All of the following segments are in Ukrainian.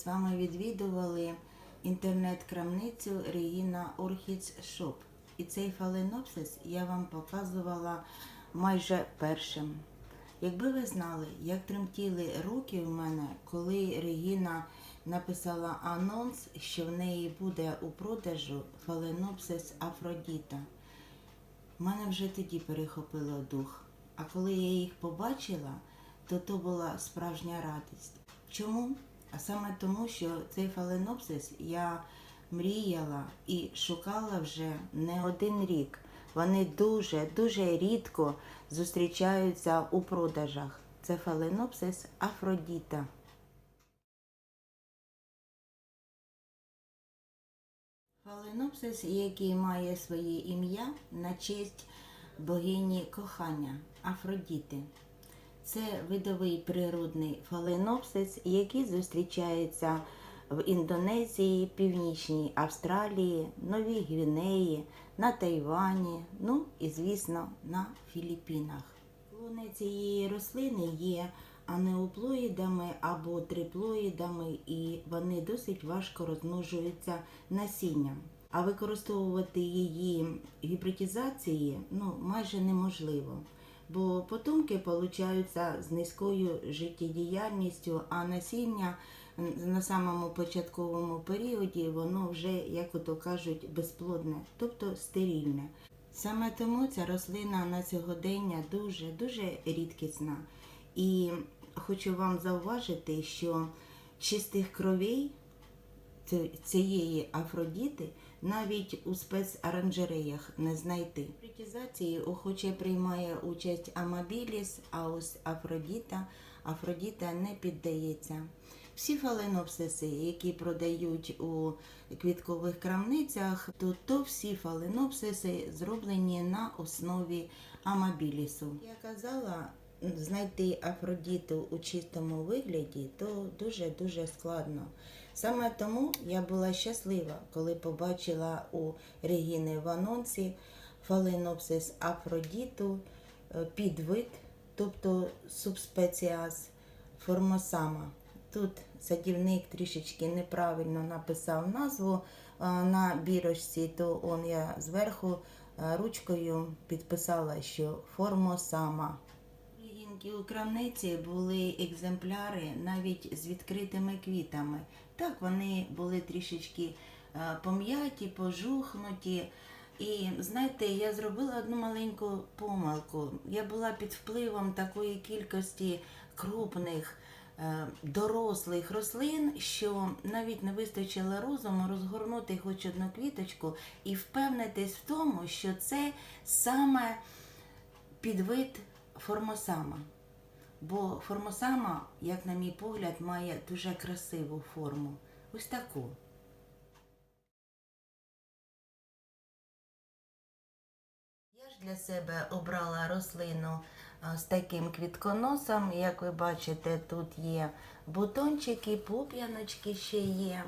з вами відвідували інтернет-крамницю Regina Orchids Shop. І цей фаленопсис я вам показувала майже першим. Якби ви знали, як тремтіли руки в мене, коли Регіна написала анонс, що в неї буде у продажу фаленопсис Афродіта. У мене вже тоді перехопило дух. А коли я їх побачила, то то була справжня радість. Чому? А саме тому, що цей фаленопсис я мріяла і шукала вже не один рік. Вони дуже дуже рідко зустрічаються у продажах. Це фаленопсис Афродіта. Фаленопсис, який має своє ім'я на честь богині кохання Афродіти. Це видовий природний фаленопсис, який зустрічається в Індонезії, Північній Австралії, Новій Гвінеї, на Тайвані, ну і, звісно, на Філіппінах. Клони цієї рослини є анеуплоїдами або триплоїдами, і вони досить важко розмножуються насінням. А використовувати її гібридізації ну, майже неможливо бо потомки получаються з низькою життєдіяльністю, а насіння на самому початковому періоді воно вже, як ото кажуть, безплодне, тобто стерильне. Саме тому ця рослина на сьогодення дуже дуже рідкісна. І хочу вам зауважити, що чистих кровей цієї Афродіти навіть у спецаранжереях не знайти. В притізації охоче приймає участь Амабіліс, а ось Афродіта. Афродіта не піддається. Всі фаленопсиси, які продають у квіткових крамницях, то, то всі фаленопсиси зроблені на основі амабілісу. Я казала, знайти Афродіту у чистому вигляді, то дуже-дуже складно. Саме тому я була щаслива, коли побачила у Регіни в анонсі фаленопсис Афродіту е, підвид, тобто субспеціас формосама. Тут садівник трішечки неправильно написав назву е, на бірочці, то он я зверху е, ручкою підписала, що формосама. У крамниці були екземпляри навіть з відкритими квітами. Так, вони були трішечки е, пом'яті, пожухнуті. І знаєте, я зробила одну маленьку помилку. Я була під впливом такої кількості крупних, е, дорослих рослин, що навіть не вистачило розуму розгорнути хоч одну квіточку і впевнитись в тому, що це саме підвид формосама. Бо формосама, як на мій погляд, має дуже красиву форму. Ось таку. Я ж для себе обрала рослину з таким квітконосом. Як ви бачите, тут є бутончики, пуп'яночки ще є.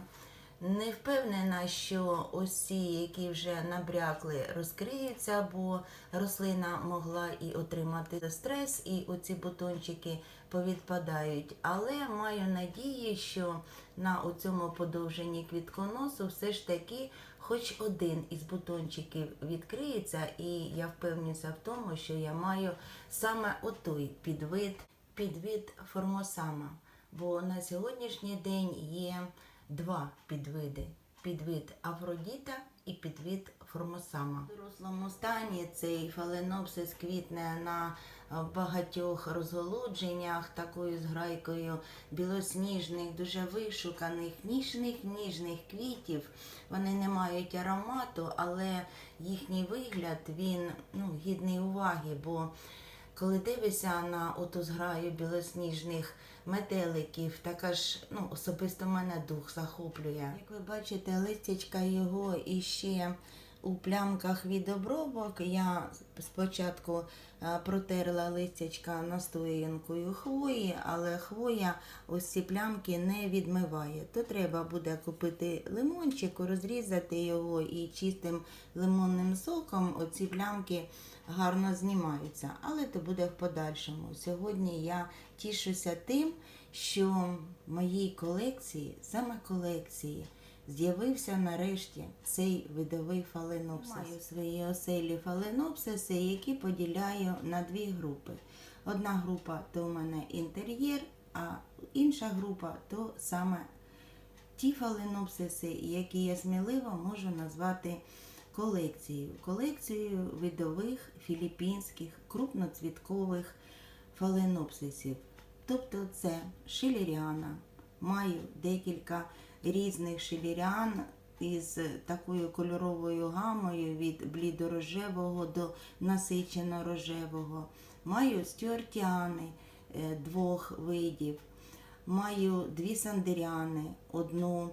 Не впевнена, що ось ці, які вже набрякли, розкриються, бо рослина могла і отримати стрес, і оці бутончики повідпадають. Але маю надію, що на цьому подовженні квітконосу все ж таки хоч один із бутончиків відкриється, і я впевнюся в тому, що я маю саме отой підвид, підвид формосама. Бо на сьогоднішній день є два підвиди: підвид Афродіта і підвид Формосама. В дорослому стані цей фаленопсис квітне на багатьох розголодженнях такою зграйкою білосніжних, дуже вишуканих, ніжних ніжних квітів. Вони не мають аромату, але їхній вигляд він ну, гідний уваги. бо коли дивишся на оту зграю білосніжних метеликів, така ж ну, особисто мене дух захоплює. Як ви бачите, листячка його іще у плямках від обробок. Я спочатку е, протерла листячка настоянкою хвої, але хвоя ось ці плямки не відмиває. То треба буде купити лимончик, розрізати його і чистим лимонним соком оці плямки гарно знімаються. Але то буде в подальшому. Сьогодні я тішуся тим, що в моїй колекції, саме колекції, з'явився нарешті цей видовий фаленопсис. Маю свої оселі фаленопсиси, які поділяю на дві групи. Одна група то у мене інтер'єр, а інша група то саме ті фаленопсиси, які я сміливо можу назвати колекцією. Колекцією видових філіппінських крупноцвіткових фаленопсисів. Тобто це шилеріана. Маю декілька різних шилеріан із такою кольоровою гамою від блідорожевого до насичено-рожевого. Маю стюартіани е, двох видів. Маю дві сандеріани, одну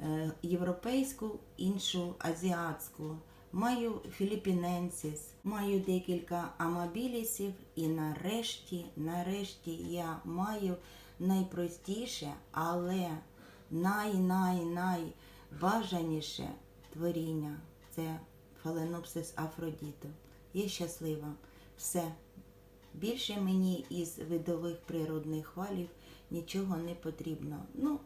е, європейську, іншу азіатську. Маю філіппіненсіс, маю декілька амабілісів і нарешті, нарешті я маю найпростіше, але най-най-най бажаніше творіння це фаленопсис Афродіту. Я щаслива. Все. Більше мені із видових природних хвалів нічого не потрібно. Ну,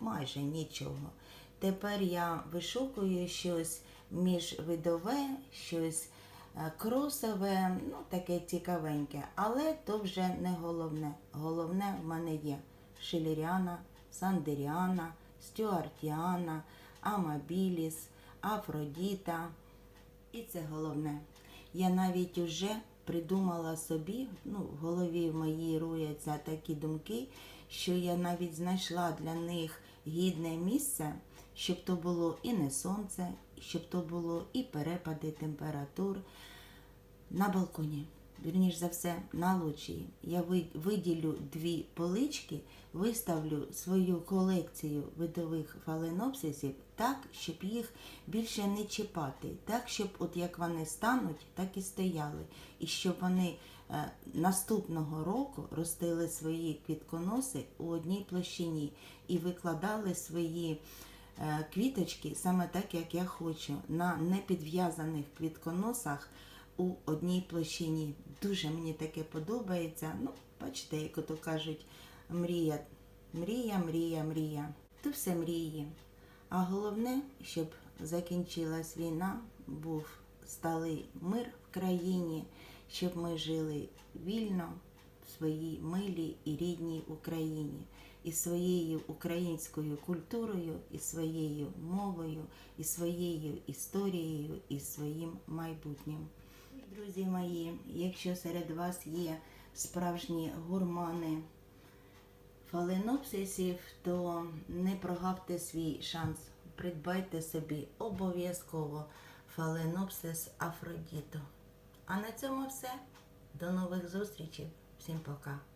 майже нічого. Тепер я вишукую щось міжвидове, щось е, кросове, ну таке цікавеньке. Але то вже не головне. Головне в мене є шилеріана, сандеріана, стюартіана, амабіліс, афродіта. І це головне. Я навіть уже придумала собі, ну, в голові моїй рояться такі думки, що я навіть знайшла для них гідне місце, щоб то було і не сонце, щоб то було і перепади температур на балконі. Вірніш за все, на лоджії. Я виділю дві полички, виставлю свою колекцію видових фаленопсисів так, щоб їх більше не чіпати, так, щоб от як вони стануть, так і стояли. І щоб вони е, наступного року ростили свої квітконоси у одній площині і викладали свої е, квіточки саме так, як я хочу, на непідв'язаних квітконосах у одній площині. Дуже мені таке подобається. Ну, бачите, як ото кажуть, мрія, мрія, мрія, мрія. То все мрії. А головне, щоб закінчилась війна, був сталий мир в країні, щоб ми жили вільно в своїй милій і рідній Україні, і своєю українською культурою, і своєю мовою, і своєю історією, і своїм майбутнім. Друзі мої, якщо серед вас є справжні гурмани фаленопсисів, то не прогавте свій шанс. Придбайте собі обов'язково фаленопсис Афродіту. А на цьому все. До нових зустрічей. Всім пока.